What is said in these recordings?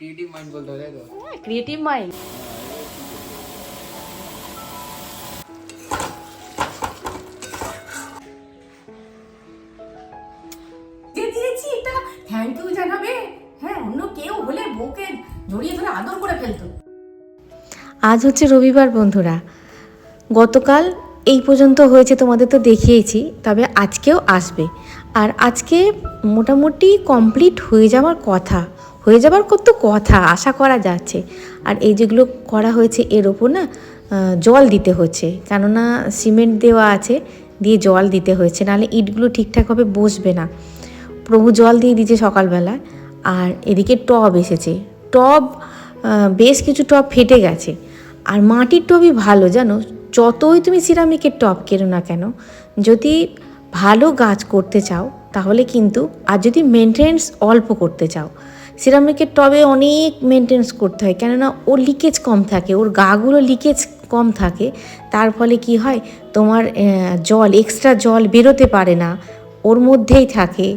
Creative mind বলতে হবে তো? ক্রিয়েটিভ মাইন্ড থ্যাংক ইউ জানাবে। হ্যাঁ অন্য কেউ হলে বউকে জড়িয়ে ধরে আদর করে ফেলতো। আজ হচ্ছে রবিবার বন্ধুরা। গতকাল এই পর্যন্ত হয়েছে তোমাদের তো দেখিয়েছি তবে আজকেও আসবে। আর আজকে মোটামুটি কমপ্লিট হয়ে যাওয়ার কথা। হয়ে যাবার কত কথা আশা করা যাচ্ছে। আর এই যেগুলো করা হয়েছে এর ওপর না জল দিতে হচ্ছে। কেননা সিমেন্ট দেওয়া আছে, দিয়ে জল দিতে হয়েছে। নাহলে ইটগুলো ঠিকঠাকভাবে বসবে না। প্রভু জল দিয়ে দিয়েছে সকালবেলায় আর এদিকে টব এসেছে। টব বেশ কিছু টব ফেটে গেছে। আর মাটির টবই ভালো, জানো? যতই তুমি সিরামিকের টব কেনো না কেন, যদি ভালো গাছ করতে চাও, তাহলে কিন্তু, আর যদি মেনটেন্স অল্প করতে চাও সিরামিকের টবে অনেক মেনটেন্স করতে হয়। কেননা ওর লিকেজ কম থাকে, ওর গাগুলো লিকেজ কম থাকে। তার ফলে কি হয়? তোমার জল এক্সট্রা জল বেরোতে পারে না, ওর মধ্যেই থাকে।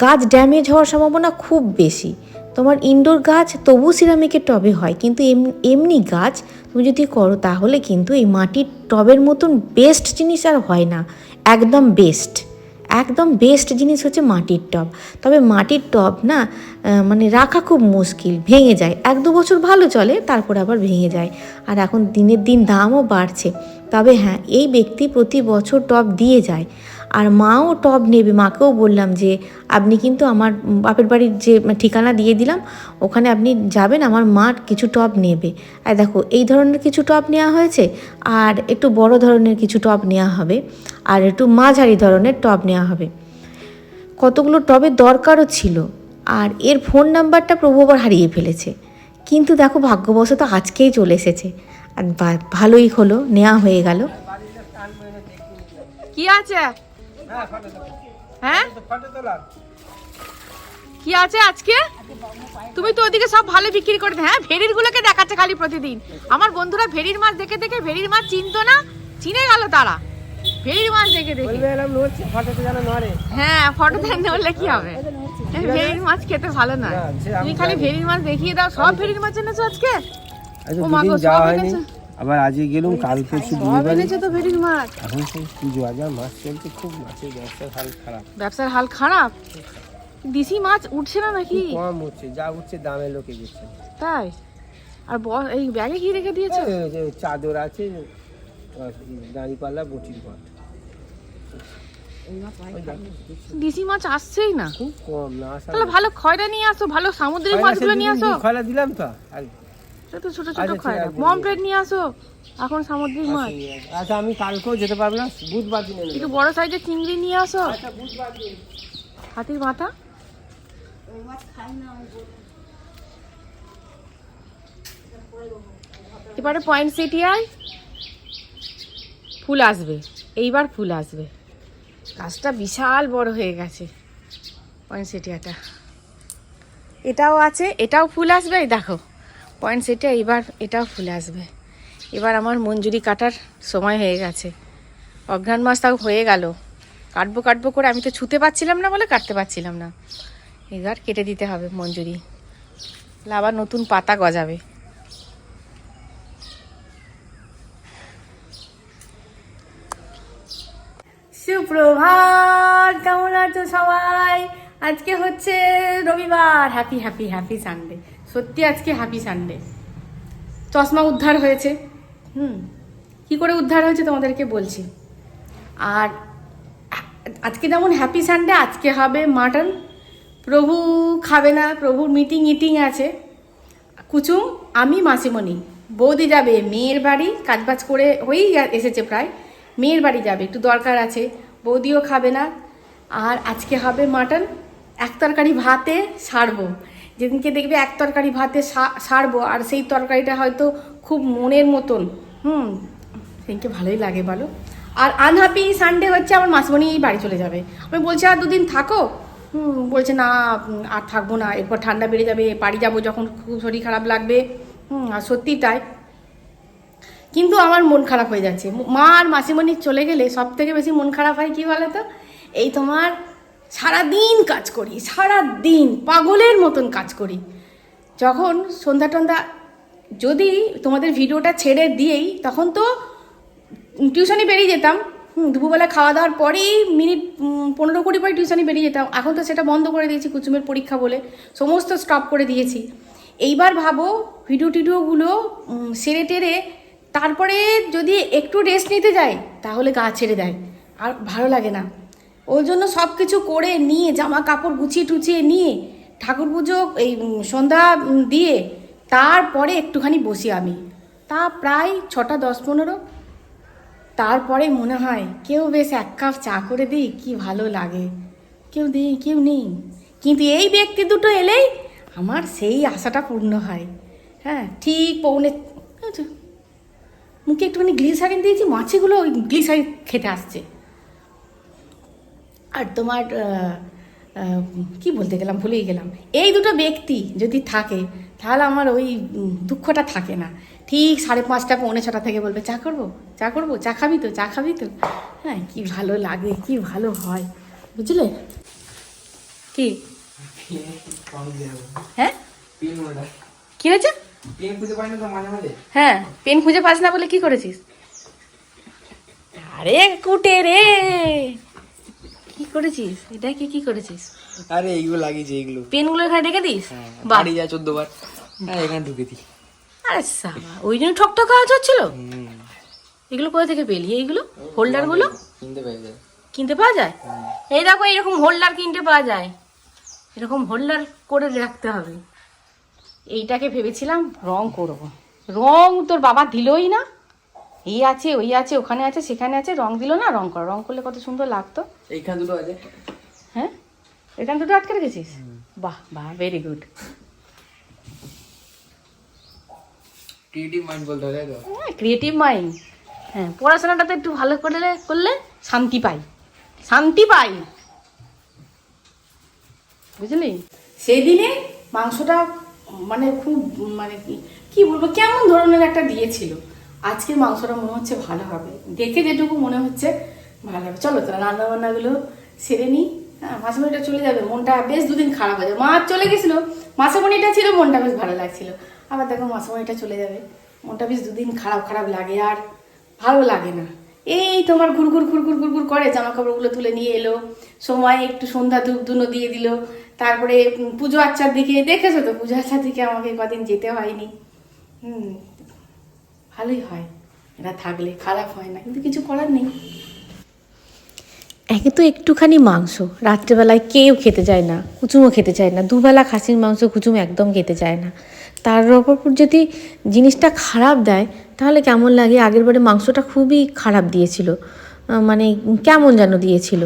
গাছ ড্যামেজ হওয়ার সম্ভাবনা খুব বেশি। তোমার ইনডোর গাছ তবু সিরামিকের টবে হয়, কিন্তু এম- এমনি গাছ তুমি যদি করো, তাহলে কিন্তু এই মাটির টবের মতন বেস্ট জিনিস আর হয় না। একদম বেস্ট একদম বেস্ট জিনিস হচ্ছে মাটির টব। তবে মাটির টব না মানে রাখা খুব মুশকিল, ভেঙে যায়। এক দু বছর ভালো চলে, তারপর আবার ভেঙে যায়। আর এখন দিনের দিন দামও বাড়ছে। তবে হ্যাঁ এই ব্যক্তি প্রতি বছর টব দিয়ে যায়। আর মাও টব নেবে। মাকেও বললাম যে আপনি কিন্তু আমার বাপের বাড়ির যে ঠিকানা দিয়ে দিলাম ওখানে আপনি যাবেন আমার মা কিছু টব নেবে। আর দেখো এই ধরনের কিছু টব নেওয়া হয়েছে আর একটু বড় ধরনের কিছু টব নেওয়া হবে আর একটু মাঝারি ধরনের টব নেওয়া হবে। কতগুলো টবের দরকারও ছিল আর এর ফোন নাম্বারটা প্রভু আবার হারিয়ে ফেলেছে। কিন্তু দেখো ভাগ্যবশত আজকেই চলে এসেছে। আর বা- ভালোই হলো নেওয়া হয়ে গেল। কি আছে? হ্যাঁ কি আছে আজকে? তুমি তো ওদিকে সব ভালো বিক্রি করে হ্যাঁ ভেড়ির গুলোকে দেখাচ্ছে খালি প্রতিদিন। আমার বন্ধুরা ভেড়ির মাছ দেখে দেখে ভেড়ির মাছ চিনতো না চিনে গেল তারা। ভেড়ির মাছ দেখে দেখে। হ্যাঁ ফটো দেন নড়লে কি হবে? ভেড়ির মাছ খেতে ভালো না তুমি খালি ভেড়ির মাছ দেখিয়ে দাও সব ভেড়ির মাছ এনেছো আজকে? ও মা গো, দুদিন সব এনেছো? আবার আজকে গেলুম কাল পরশু মাছ। এখন সেই পুজো আজার মাছ চলছে খুব মাছের ব্যবসার হাল খারাপ। ব্যবসার হাল খারাপ? দিশি মাছ উঠছে না নাকি? কম হচ্ছে যা উঠছে দামে লোকে দিচ্ছে তাই? আর এই ব্যাগে কি রেখে দিয়েছে? চাদর আছে দাঁড়িয়ে পাল্লা বটির পর দিশি মাছ আসছেই না। খুব কম না তাহলে ভালো খয়রা নিয়ে আসো ভালো সামুদ্রিক মাছগুলো নিয়ে আসো। খয়লা দিলাম তো তো ছোট ছোট আচ্ছা, নিয়ে আসো। এখন সামুদ্রিক মাছ। আচ্ছা আমি কালকেও যেতে পারব না বুধবার দিনে নেব। একটু বড় সাইজের চিংড়ি নিয়ে আসো। আচ্ছা বুধবার দিন। হাতির মাথা। এবারে পয়েন্ট ফুল আসবে। এইবার ফুল আসবে। গাছটা বিশাল বড় হয়ে গেছে পয়েন্ট সিটিয়াটা এটাও আছে এটাও ফুল আসবে দেখো। পয়েন্ট সিটিয়া এবার এটাও ফুলে আসবে। এবার আমার মঞ্জুরি কাটার সময় হয়ে গেছে। অঘ্রাণ মাস তাও হয়ে গেল। কাটবো কাটবো করে আমি তো ছুতে পারছিলাম না বলে কাটতে পারছিলাম না। এবার কেটে দিতে হবে মঞ্জুরি। আবার নতুন পাতা গজাবে। সুপ্রভাত, কেমন আছো সবাই? আজকে হচ্ছে রবিবার। হ্যাপি হ্যাপি হ্যাপি সানডে সত্যি আজকে হ্যাপি সানডে চশমা উদ্ধার হয়েছে। হুম, কি করে উদ্ধার হয়েছে তোমাদেরকে বলছি। আর আজকে যেমন হ্যাপি সানডে আজকে হবে মাটন। প্রভু খাবে না, প্রভুর মিটিং ইটিং আছে। কুচুম, আমি মাসিমণি। বৌদি যাবে, মেয়ের বাড়ি, কাজবাজ করে হয়েই এসেছে প্রায়। মেয়ের বাড়ি যাবে, একটু দরকার আছে। বৌদিও খাবে না। আর আজকে হবে মাটন। এক তরকারি ভাতে সারবো। যেদিনকে দেখবে এক তরকারি ভাতে সারবো, আর সেই তরকারিটা হয়তো খুব মনের মতন। হুম, সেদিনকে ভালোই লাগে বলো। আর আনহ্যাপি সানডে হচ্ছে আমার মাসিমণি বাড়ি চলে যাবে। আমি বলছি, আর দুদিন থাকো? হুম, বলছে, না আর থাকব না। এরপর ঠান্ডা বেড়ে যাবে, বাড়ি যাব যখন খুব শরীর খারাপ লাগবে। হুম, আর সত্যি তাই। কিন্তু আমার মন খারাপ হয়ে যাচ্ছে। মা আর মাসিমণি চলে গেলে সব থেকে বেশি মন খারাপ হয় কী বলো তো এই তোমার সারা দিন কাজ করি সারা দিন পাগলের মতন কাজ করি। যখন সন্ধ্যা টন্ধা যদি তোমাদের ভিডিওটা ছেড়ে দিয়েই, তখন তো টিউশনে বেরিয়ে যেতাম। দুপুরবেলা খাওয়া দাওয়ার পরেই মিনিট পনেরো কুড়ি পরে টিউশনে বেরিয়ে যেতাম। এখন তো সেটা বন্ধ করে দিয়েছি কুচুমের পরীক্ষা বলে। সমস্ত স্টপ করে দিয়েছি। এইবার ভাবো ভিডিও টিডিওগুলো সেরে টেরে তারপরে যদি একটু রেস্ট নিতে যাই তাহলে গা ছেড়ে দেয়। আর ভালো লাগে না। ওই জন্য সব কিছু করে নিয়ে জামা কাপড় গুছিয়ে টুচিয়ে নিয়ে ঠাকুর পুজো এই সন্ধ্যা দিয়ে তারপরে একটুখানি বসি আমি। তা প্রায় ছটা দশ পনেরো। তারপরে মনে হয় কেউ বেশ এক কাপ চা করে দিই কি ভালো লাগে। কেউ দিই কেউ নেই। কিন্তু এই ব্যক্তি দুটো এলেই আমার সেই আশাটা পূর্ণ হয়। হ্যাঁ ঠিক পৌনে আচ্ছা, মুখে একটুখানি গ্লিসারিন দিয়েছি মাছিগুলো ওই গ্লিসারিন খেতে আসছে। আর তোমার কি বলতে গেলাম, ভুলেই গেলাম। এই দুটো ব্যক্তি যদি থাকে, তাহলে আমার ওই দুঃখটা থাকে না। ঠিক সাড়ে পাঁচটা পৌনে ছটা থেকে বলবে, চা করব? চা করব? চা খাবি তো? চা খাবি তো? হ্যাঁ কি ভালো লাগে, কি ভালো হয়। বুঝলে? কি? হ্যাঁ? কি হয়েছে? হ্যাঁ পেন খুঁজে পাস না বলে কি করেছিস? আরে কুটে রে! করেছিস? এটা কি কি করেছিস? আরে এইগুলো লাগিয়েছি এইগুলো। পেনগুলো এখানে রেখে দিস? হ্যাঁ বাড়ি যায় চোদ্দ বার। হ্যাঁ এখানে ঢুকে দিই। আরে সাবা ওই জন্য ঠকঠক কাজ হচ্ছিল? এগুলো কোথা থেকে পেলি? এইগুলো? হোল্ডারগুলো? কিনতে পেয়ে যায়। কিনতে পাওয়া যায়? এই দেখো এরকম হোল্ডার কিনতে পাওয়া যায়। এরকম হোল্ডার করে রাখতে হবে। এইটাকে ভেবেছিলাম রং করব। রং তোর বাবা দিলই না। এই আছে ওই আছে ওখানে আছে সেখানে আছে রং দিল না রং কর রং করলে কত সুন্দর লাগতো। এইখানে দুটো আছে। হ্যাঁ? এখানে দুটো আটকে রেখেছিস? বাহ বাহ ভেরি গুড ক্রিয়েটিভ মাইন্ড বলতে হবে হ্যাঁ ক্রিয়েটিভ মাইন্ড হ্যাঁ পড়াশোনাটাতে একটু ভালো করলে করলে শান্তি পাই। শান্তি পাই। বুঝলি? সেই দিনে মাংসটা মানে খুব মানে কি- কি বলব কেমন ধরনের একটা দিয়েছিল? আজকে মাংসটা মনে হচ্ছে ভালো হবে। দেখে যেটুকু মনে হচ্ছে ভালো হবে। চলো তো রান্না বান্নাগুলো সেরে নিই। হ্যাঁ মাসেমণিটা চলে যাবে। মনটা বেশ দুদিন খারাপ হয়ে যাবে। মা চলে গেছিল। মাসেমণিটা ছিল, মনটা বেশ ভালো লাগছিল। আবার দেখো মাসেমণিটা চলে যাবে। মনটা বেশ দুদিন খারাপ খারাপ লাগে আর ভালো লাগে না। এই তোমার ঘুরঘুর ঘুরঘুর ঘুরঘুর করে জামা কাপড়গুলো তুলে নিয়ে এলো। সময় একটু সন্ধ্যা ধূপ ধুনো দিয়ে দিল। তারপরে পুজো আচ্চার দিকে, দেখেছ তো, পুজো আচ্চার দিকে আমাকে কদিন যেতে হয়নি। হুম ভালোই হয়। এটা থাকলে খারাপ হয় না, কিন্তু কিছু করার নেই। একে তো একটুখানি মাংস, রাত্রেবেলায় কেউ খেতে চায় না, কুচুমও খেতে চায় না, দুবেলা খাসির মাংস, কুচুম একদম খেতে চায় না। তার ওপর যদি জিনিসটা খারাপ দেয়, তাহলে কেমন লাগে? আগের বারে মাংসটা খুবই খারাপ দিয়েছিল। মানে কেমন যেন দিয়েছিল।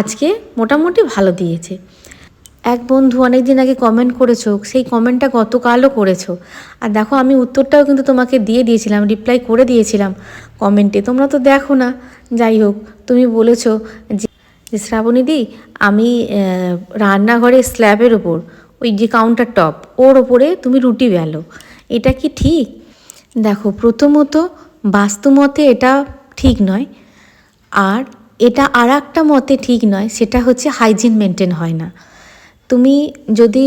আজকে মোটামুটি ভালো দিয়েছে। এক বন্ধু অনেক দিন আগে কমেন্ট করেছ সেই কমেন্টটা গতকালও করেছ। আর দেখো আমি উত্তরটাও কিন্তু তোমাকে দিয়ে দিয়েছিলাম রিপ্লাই করে দিয়েছিলাম কমেন্টে তোমরা তো দেখো না। যাই হোক তুমি বলেছ যে শ্রাবণীদি আমি আহ, রান্নাঘরের স্ল্যাবের ওপর ওই যে কাউন্টার টপ ওর ওপরে তুমি রুটি বেলো। এটা কি ঠিক? দেখো প্রথমত বাস্তুমতে এটা ঠিক নয়। আর এটা আর একটা মতে ঠিক নয় সেটা হচ্ছে হাইজিন মেনটেন হয় না। তুমি যদি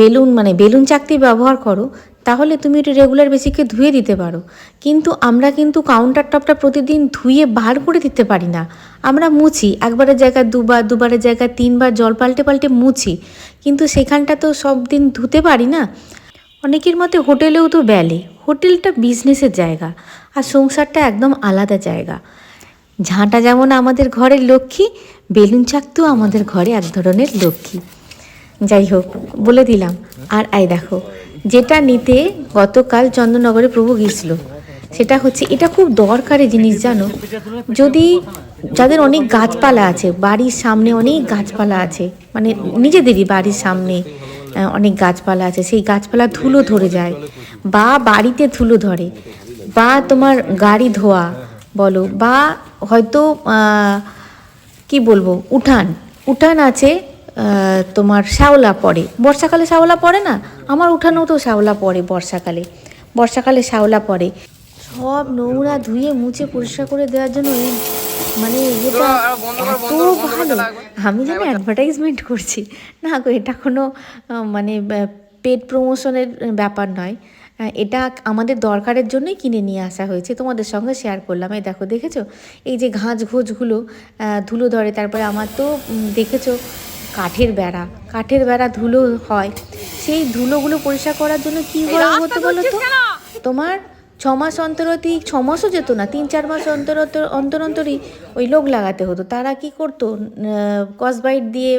বেলুন মানে বেলুন চাকতি ব্যবহার করো, তাহলে তুমি এটা রেগুলার বেসিকে ধুয়ে দিতে পারো। কিন্তু আমরা কিন্তু কাউন্টার টপটা প্রতিদিন ধুয়ে বার করে দিতে পারি না। আমরা মুছি, একবারের জায়গায় দুবার, দুবারের জায়গায় তিনবার জল পাল্টে পাল্টে মুছি। কিন্তু সেখানটা তো সব দিন ধুতে পারি না। অনেকের মতে হোটেলেও তো বেলে। হোটেলটা বিজনেসের জায়গা, আর সংসারটা একদম আলাদা জায়গা। ঝাঁটা যেমন আমাদের ঘরের লক্ষ্মী, বেলুন চাকতেও আমাদের ঘরে এক ধরনের লক্ষ্মী। যাই হোক, বলে দিলাম। আর আই দেখো, যেটা নিতে গতকাল চন্দননগরে প্রভু গিয়েছিল, সেটা হচ্ছে, এটা খুব দরকারি জিনিস, জানো? যদি যাদের অনেক গাছপালা আছে, বাড়ির সামনে অনেক গাছপালা আছে মানে নিজেদেরই বাড়ির সামনে অনেক গাছপালা আছে, সেই গাছপালা ধুলো ধরে যায়, বা বাড়িতে ধুলো ধরে, বা তোমার গাড়ি ধোয়া, বলো, বা হয়তো কি বলব, উঠান উঠান আছে তোমার শ্যাওলা পড়ে। বর্ষাকালে শ্যাওলা পড়ে না? আমার উঠানেও তো শ্যাওলা পড়ে বর্ষাকালে। বর্ষাকালে শ্যাওলা পড়ে। সব নোংরা ধুয়ে মুছে পরিষ্কার করে দেওয়ার জন্য মানে এটা এত ভালো। আমি যেন অ্যাডভার্টাইজমেন্ট করছি। না গো, এটা কোনো মানে পেড প্রমোশনের ব্যাপার নয়। এটা আমাদের দরকারের জন্যই কিনে নিয়ে আসা হয়েছে। তোমাদের সঙ্গে শেয়ার করলাম। এই দেখো, দেখেছ? এই যে ঘাঁচ ঘোচগুলো ধুলো ধরে। তারপরে আমার তো দেখেছ? কাঠের বেড়া কাঠের বেড়া ধুলো হয়। সেই ধুলোগুলো পরিষ্কার করার জন্য কী হতো বলো তো তোমার ছ মাস অন্তরতি ছ মাসও যেত না তিন চার মাস অন্তর অন্তর অন্তর অন্তরই ওই লোক লাগাতে হতো। তারা কি করতো? কসবাইট দিয়ে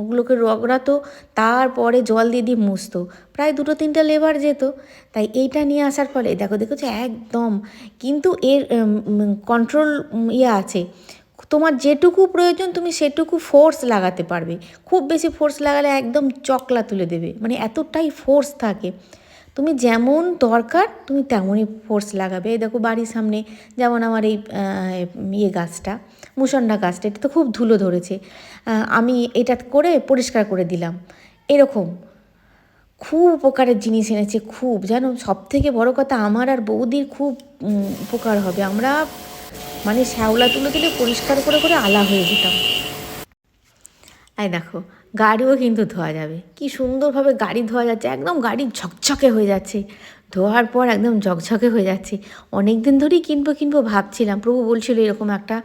ওগুলোকে রগড়াতো তারপরে জল দিয়ে দিয়ে মুছতো। প্রায় দুটো তিনটা লেবার যেত। তাই এইটা নিয়ে আসার ফলে দেখো দেখেছ? একদম। কিন্তু এর কন্ট্রোল ইয়ে আছে। তোমার যেটুকু প্রয়োজন তুমি সেটুকু ফোর্স লাগাতে পারবে। খুব বেশি ফোর্স লাগালে একদম চকলা তুলে দেবে। মানে এতটাই ফোর্স থাকে। তুমি যেমন দরকার, তুমি তেমনই ফোর্স লাগাবে। এই দেখো বাড়ির সামনে, যেমন আমার এই ইয়ে গাছটা মুসন্ডা গাছটা, এটা তো খুব ধুলো ধরেছে। আমি এটা করে পরিষ্কার করে দিলাম। এরকম। খুব উপকারের জিনিস এনেছে, খুব। জানো সব থেকে বড় কথা, আমার আর বৌদির খুব উপকার হবে। আমরা মানে শ্যাওলা তুলে তুলে পরিষ্কার করে করে আলা হয়ে যেতাম। এই দেখো, গাড়িও কিন্তু ধোয়া যাবে। কি সুন্দরভাবে গাড়ি ধোয়া যাচ্ছে, একদম গাড়ি ঝকঝকে হয়ে যাচ্ছে। ধোয়ার পর একদম ঝকঝকে হয়ে যাচ্ছে। অনেক দিন ধরেই কিনবো কিনবো ভাবছিলাম, প্রভু বলছিল এরকম একটা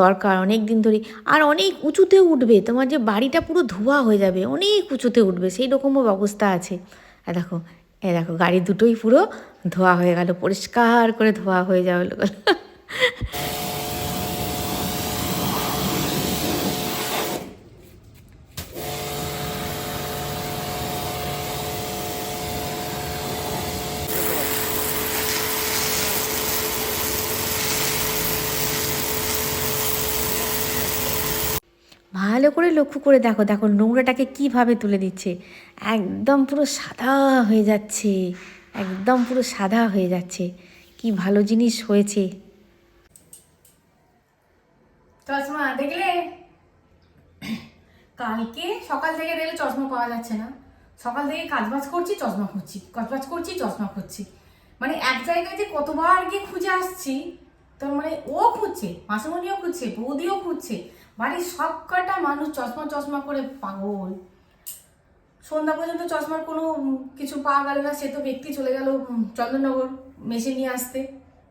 দরকার অনেক দিন ধরেই আর অনেক উঁচুতে উঠবে, তোমার যে বাড়িটা পুরো ধোয়া হয়ে যাবে, অনেক উঁচুতে উঠবে, সেই রকমও ব্যবস্থা আছে। আর দেখো এ দেখো, গাড়ি দুটোই পুরো ধোয়া হয়ে গেল, পরিষ্কার করে ধোয়া হয়ে যাওয়া ভালো করে লক্ষ্য করে দেখো দেখো নোংরাটাকে কীভাবে তুলে দিচ্ছে একদম পুরো সাদা হয়ে যাচ্ছে, একদম পুরো সাদা হয়ে যাচ্ছে। কি ভালো জিনিস হয়েছে। চশমা, দেখলে? কালকে সকাল থেকে দেখলে চশমা পাওয়া যাচ্ছে না। সকাল থেকে কাজবাজ করছি, চশমা খুঁজছি। কাজবাজ করছি, চশমা খুঁজছি। মানে এক জায়গায় যে কতবার গিয়ে খুঁজে আসছি, তোর মানে ও খুঁজছে মাসুমনিও খুঁজছে, বৌদিও খুঁজছে। বাড়ির সব কটা মানুষ চশমা চশমা করে পাগল। সন্ধ্যা পর্যন্ত চশমার কোনো কিছু পাওয়া গেল না, সে তো ব্যক্তি চলে গেল চন্দননগর মেশিন নিয়ে আসতে।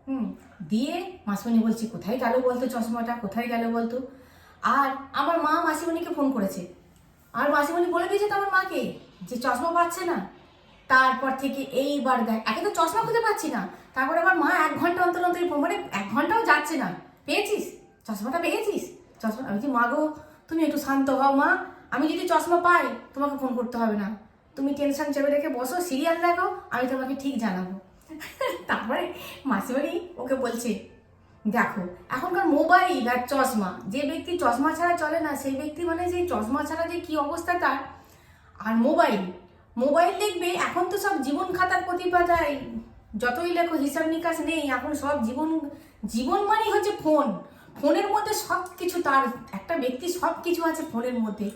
হুম দিয়ে মাসিমণি বলছি, কোথায় গেল বলতো চশমাটা? কোথায় গেল বলতো? আর আমার মা মাসিমণিকে ফোন করেছে। আর মাসিমণি বলে দিয়েছে তো আমার মাকে যে চশমা পাচ্ছে না। তারপর থেকে এইবার দেখ, একে তো চশমা খুঁজে পাচ্ছি না। তারপরে আমার মা এক ঘণ্টা অন্তর অন্তর ফোন মানে এক ঘন্টাও যাচ্ছে না। পেয়েছিস? চশমাটা পেয়েছিস? চশমা আমি মা গো, তুমি একটু শান্ত হও মা। আমি যদি চশমা পাই, তোমাকে ফোন করতে হবে না। তুমি টেনশন চেপে রেখে বসো সিরিয়াল দেখো, আমি তোমাকে ঠিক জানাব। তারপরে মাসিবাড়ি ওকে বলছে, দেখো, এখনকার মোবাইল আর চশমা, যে ব্যক্তি চশমা ছাড়া চলে না, সেই ব্যক্তি মানে যে চশমা ছাড়া যে কি অবস্থা তার? আর মোবাইল মোবাইল দেখবে এখন তো সব জীবন খাতার প্রতিপাদায় যতই লেখো হিসাব নিকাশ নেই, এখন সব জীবন জীবন মানেই হচ্ছে ফোন। ফোনের মধ্যে সব কিছু তার, একটা ব্যক্তি সব কিছু আছে ফোনের মধ্যে।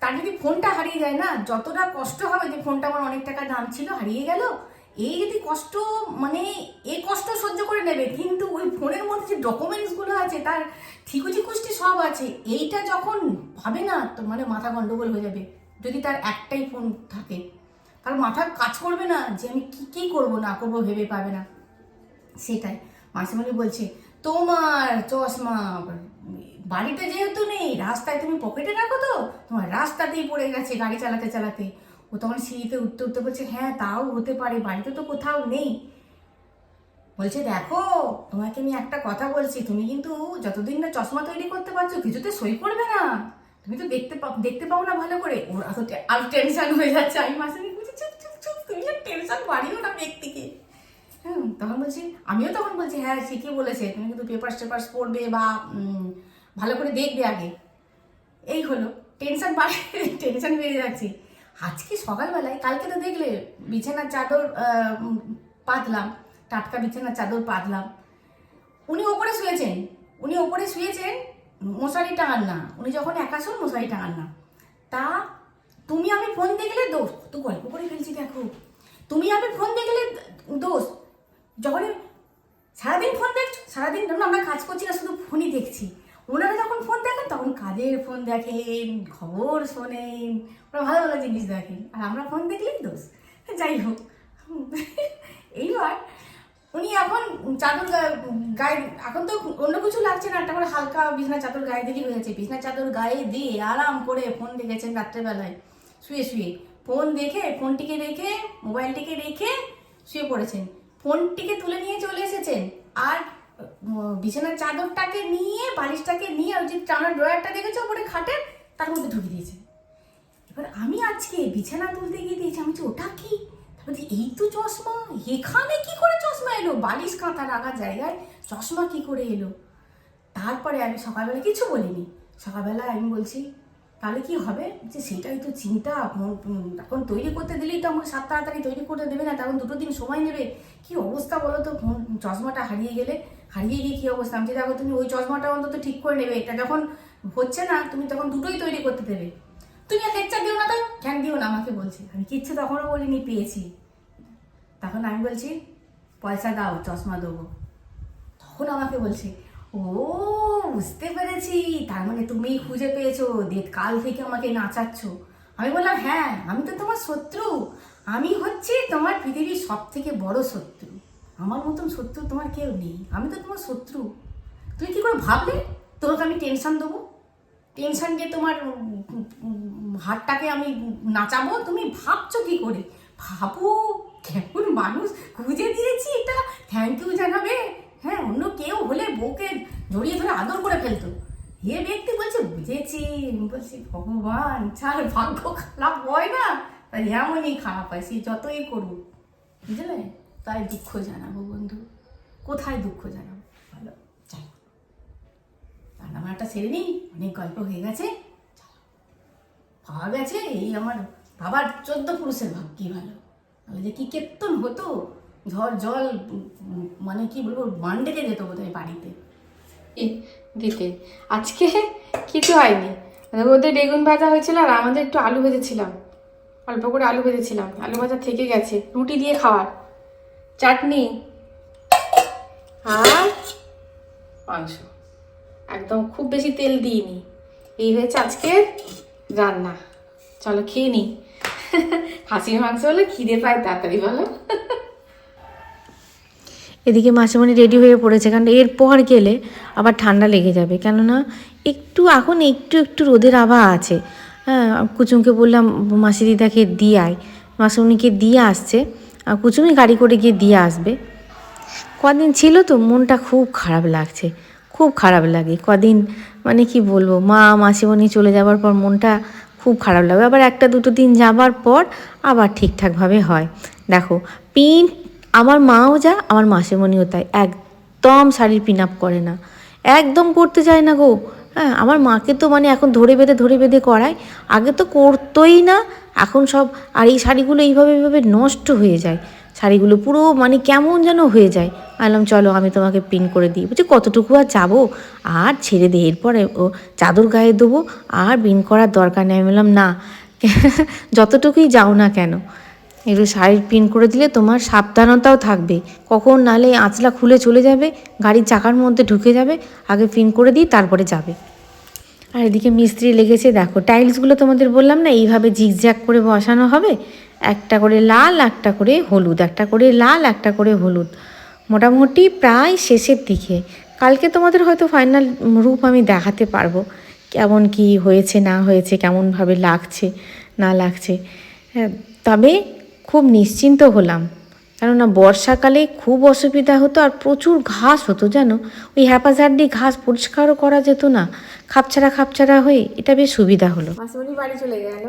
তার যদি ফোনটা হারিয়ে যায় না, যতটা কষ্ট হবে যে ফোনটা আমার অনেক টাকা দাম ছিল, হারিয়ে গেল এই যদি কষ্ট মানে এই কষ্ট সহ্য করে নেবে, কিন্তু ওই ফোনের মধ্যে যে ডকুমেন্টসগুলো আছে, তার ঠিকুচি কুষ্টি সব আছে, এইটা যখন ভাবে না, তো মানে মাথা গন্ডগোল হয়ে যাবে, যদি তার একটাই ফোন থাকে। তার মাথা কাজ করবে না যে আমি কি কি করব, না করব, ভেবে পাবে না। সেটাই। মাসিমণি বলছে, তোমার চশমা, বাড়িতে যেহেতু নেই, রাস্তায় তুমি পকেটে রাখো তো, তোমার রাস্তাতেই পড়ে গেছে গাড়ি চালাতে চালাতে। ও তখন সিঁড়িতে উঠতে উঠতে বলছে হ্যাঁ তাও হতে পারে, বাড়িতে তো কোথাও নেই। বলছে, দেখো, তোমাকে আমি একটা কথা বলছি, তুমি কিন্তু যতদিন না চশমা তৈরি করতে পারছ, কিছুতে সই করবে না। তুমি তো দেখতে দেখতে পাও না ভালো করে। ওর আরও আরও টেনশন হয়ে যাচ্ছে। আমি মাসে বলছি, চুপ চুপ চুপ, তুমি টেনশন বাড়িও না ব্যক্তিকে। হুম, তখন বলছি, আমিও তখন বলছি হ্যাঁ ঠিকই বলেছে, তুমি কিন্তু পেপার টেপার্স পড়বে বা ভালো করে দেখবে আগে। এই হলো টেনশন বাড়ে টেনশন বেড়ে যাচ্ছে। আজকে সকালবেলায়, কালকে তো দেখলে বিছানার চাদর পাতলাম, টাটকা বিছানার চাদর পাতলাম। উনি ওপরে শুয়েছেন, উনি ওপরে শুয়েছেন, মশারি টাঙান না। উনি যখন একা শোন মশারি টাঙান না। তা তুমি আমি ফোন দেখলে দোষ? তো গল্প করে ফেলছি দেখো। তুমি আমি ফোন দেখলে দোষ? যখন সারাদিন ফোন দেখছ, সারাদিন ধরুন আমরা কাজ করছি না, শুধু ফোনই দেখছি। ওনারা যখন ফোন দেখেন, তখন কাজের ফোন দেখেন, খবর শোনেন, ওরা ভালো ভালো জিনিস দেখেন। আর আমরা ফোন দেখলেই দোষ। যাই হোক, এইবার উনি এখন চাদর গায়ে, এখন তো অন্য কিছু লাগছে না করে হালকা বিছনা চাদর গায়ে দিলেই হয়ে যাচ্ছে। বিছনা চাদর গায়ে দিয়ে আরাম করে ফোন দেখেছেন রাত্রেবেলায়। শুয়ে শুয়ে। ফোন দেখে ফোনটিকে রেখে মোবাইলটিকে রেখে শুয়ে পড়েছেন। ফোনটিকে তুলে নিয়ে চলে এসেছেন। আর বিছানার চাদরটাকে নিয়ে, বালিশটাকে নিয়ে ওই যে টানার ড্রয়ারটা দেখেছ ওপরে খাটের তার মধ্যে ঢুকে দিয়েছে। এবার আমি আজকে বিছানা তুলতে গিয়ে দিয়েছি আমি ওটা কি? তারপর এই তো চশমা। এখানে কি করে চশমা এলো? বালিশ কাঁথা রাখার জায়গায় চশমা কি করে এলো? তারপরে আমি সকালবেলা কিছু বলিনি। সকালবেলা আমি বলছি, তাহলে কি হবে? যে সেটাই তো চিন্তা। এখন তৈরি করতে দিলেই তো আমাকে সাত তাড়াতাড়ি তৈরি করতে দেবে না তখন দুটো দিন সময় নেবে। কি অবস্থা বলো তো? ফোন চশমাটা হারিয়ে গেলে। হারিয়ে গিয়ে কি অবস্থা? আমি দেখো তুমি ওই চশমাটা অন্তত ঠিক করে নেবে, এটা যখন হচ্ছে না, তুমি তখন দুটোই তৈরি করতে দেবে। তুমি আর লেকচার দিও না তো? কেন দিও না আমাকে বলছে। আমি কিচ্ছু তখনও বলিনি, পেয়েছি। তখন আমি বলছি, পয়সা দাও, চশমা দেবো। তখন আমাকে বলছে, ও, বুঝতে পেরেছি। তার মানে তুমি খুঁজে পেয়েছ দে কাল থেকে আমাকে নাচাচ্ছ। আমি বললাম হ্যাঁ আমি তো তোমার শত্রু। আমি হচ্ছি তোমার পৃথিবীর সব থেকে বড় শত্রু। আমার মতন শত্রু তোমার কেউ নেই। আমি তো তোমার শত্রু। তুমি কি করে ভাবলে? তোমাকে আমি টেনশন দেবো? টেনশন দিয়ে তোমার হাতটাকে আমি নাচাবো? তুমি ভাবছ কি করে? ভাবো, কেমন মানুষ। খুঁজে দিয়েছি এটা। থ্যাংক ইউ জানাবে। হ্যাঁ অন্য কেউ হলে বউকে জড়িয়ে ধরে আদর করে ফেলতো। এ ব্যক্তি বলছে, বুঝেছি, বলছি, ভগবান, ছাড়, ভাগ্য খারাপ হয় না? তাই এমনই খারাপ হয়, সে যতই করুক। বুঝলে? তাই দুঃখ জানাব বন্ধু। কোথায় দুঃখ জানাব? ভালো, যাই। রান্না বান্নাটা সেরে নিই, অনেক গল্প হয়ে গেছে। পাওয়া গেছে এই আমার বাবার চোদ্দ পুরুষের ভাগ কি ভালো। তাহলে যে কি কেতন হতো? ঝড়, জল মানে কি বলব মান ডেকে যেত বোধহয় বাড়িতে। দিতে। আজকে কিছু হয়নি। ওদের বেগুন ভাজা হয়েছিল আর আমাদের একটু আলু ভেজেছিলাম। অল্প করে আলু ভেজেছিলাম। আলু ভাজা থেকে গেছে, রুটি দিয়ে খাওয়ার। চাটনি। আর? মাংস। একদম খুব বেশি তেল দিইনি। এই হয়েছে আজকে রান্না। চলো খেয়ে নিই হাসির মাংস হলে খিদে পায় তাড়াতাড়ি বলো। এদিকে মাসিমণি রেডি হয়ে পড়েছে কারণ এরপর গেলে আবার ঠান্ডা লেগে যাবে। কেননা একটু এখন একটু একটু রোদের আভা আছে। হ্যাঁ কুচুমকে বললাম মাসি দিদাকে দিয়ে আয় মাসিমণিকে দিয়ে আসছে। কুচুমি গাড়ি করে গিয়ে দিয়ে আসবে। কদিন ছিল তো মনটা খুব খারাপ লাগছে, খুব খারাপ লাগে। কদিন মানে কি বলব, মা মাসিমণি চলে যাওয়ার পর মনটা খুব খারাপ লাগে। আবার একটা দুটো দিন যাবার পর আবার ঠিকঠাকভাবে হয়। দেখো, পিন আমার মাও যা আমার মাসিমণিও তাই। একদম শাড়ির পিন আপ করে না। একদম করতে চায় না গো। হ্যাঁ আমার মাকে তো মানে এখন ধরে বেঁধে ধরে বেঁধে করায়। আগে তো করতোই না এখন সব আর এই শাড়িগুলো এইভাবে এইভাবে নষ্ট হয়ে যায়। শাড়িগুলো পুরো মানে কেমন যেন হয়ে যায়। আলাম চলো আমি তোমাকে পিন করে দিই। বলছি, কতটুকু আর যাব? আর ছেড়ে দিই এরপরে ও চাদর গায়ে দেবো, আর পিন করার দরকার নেই। আমি বললাম, না, যতটুকুই যাও না কেন? একটু শাড়ির পিন করে দিলে তোমার সাবধানতাও থাকবে। কখন নালে আঁচলা খুলে চলে যাবে, গাড়ির চাকার মধ্যে ঢুকে যাবে, আগে পিন করে দিই, তারপরে যাবে। আর এদিকে মিস্ত্রি লেগেছে, দেখো টাইলসগুলো তোমাদের বললাম না, এইভাবে জিগজ্যাগ করে বসানো হবে, একটা করে লাল, একটা করে হলুদ, একটা করে লাল, একটা করে হলুদ। মোটামুটি প্রায় শেষের দিকে। কালকে তোমাদের হয়তো ফাইনাল রূপ আমি দেখাতে পারব, কেমন কি হয়েছে, না হয়েছে, কেমনভাবে লাগছে, না লাগছে। হ্যাঁ তবে খুব নিশ্চিন্ত হলাম। কেননা বর্ষাকালে খুব অসুবিধা হতো আর প্রচুর ঘাস হতো, জানো? ওই হ্যাপাজার্ডি ঘাস পরিষ্কারও করা যেত না। খাপছাড়া খাপছাড়া হয়ে এটা বেশ সুবিধা হলো। মাসিমণি বাড়ি চলে গেল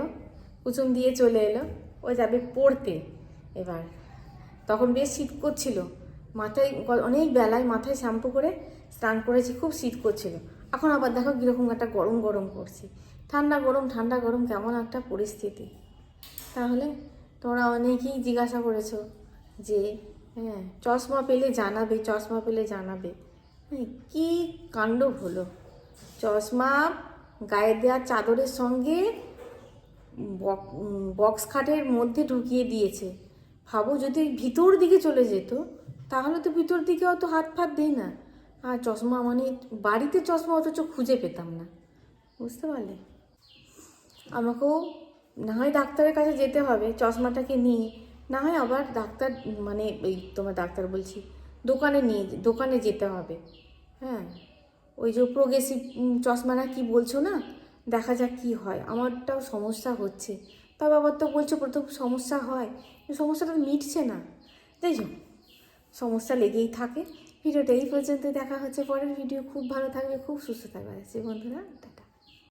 কুচুম দিয়ে চলে এলো, ও যাবে পড়তে এবার। তখন বেশ শীত করছিল, মাথায় অনেক বেলায় মাথায় শ্যাম্পু করে স্নান করেছি, খুব শীত করছিল। এখন আবার দেখো কীরকম একটা গরম গরম করছে। ঠান্ডা গরম ঠান্ডা গরম, কেমন একটা পরিস্থিতি। তাহলে তোমরা অনেকেই জিজ্ঞাসা করেছ যে হ্যাঁ চশমা পেলে জানাবে, চশমা পেলে জানাবে। হ্যাঁ কী কাণ্ড হলো? চশমা গায়ে দেওয়া চাদরের সঙ্গে বক- বক্স খাটের মধ্যে ঢুকিয়ে দিয়েছে। ভাবো যদি ভিতর দিকে চলে যেত, তাহলে তো ভিতর দিকে অত হাত ফাত দেয় না। আর চশমা মানে বাড়িতে চশমা অথচ খুঁজে পেতাম না। বুঝতে পারলে? আমাকেও না হয় ডাক্তারের কাছে যেতে হবে, চশমাটাকে নিয়ে না হয় আবার ডাক্তার মানে এই তোমার ডাক্তার বলছি, দোকানে নিয়ে, দোকানে যেতে হবে। হ্যাঁ? ওই যে প্রোগ্রেসিভ চশমা না কি বলছো না? দেখা যাক কি হয়। আমারটাও সমস্যা হচ্ছে। তবে আবার তো বলছো প্রথম সমস্যা হয়। সমস্যাটা মিটছে না। যাই সমস্যা লেগেই থাকে। ভিডিওটা এই পর্যন্ত দেখা হচ্ছে পরের ভিডিও। খুব ভালো থাকবে, খুব সুস্থ থাকবে। বন্ধুরা।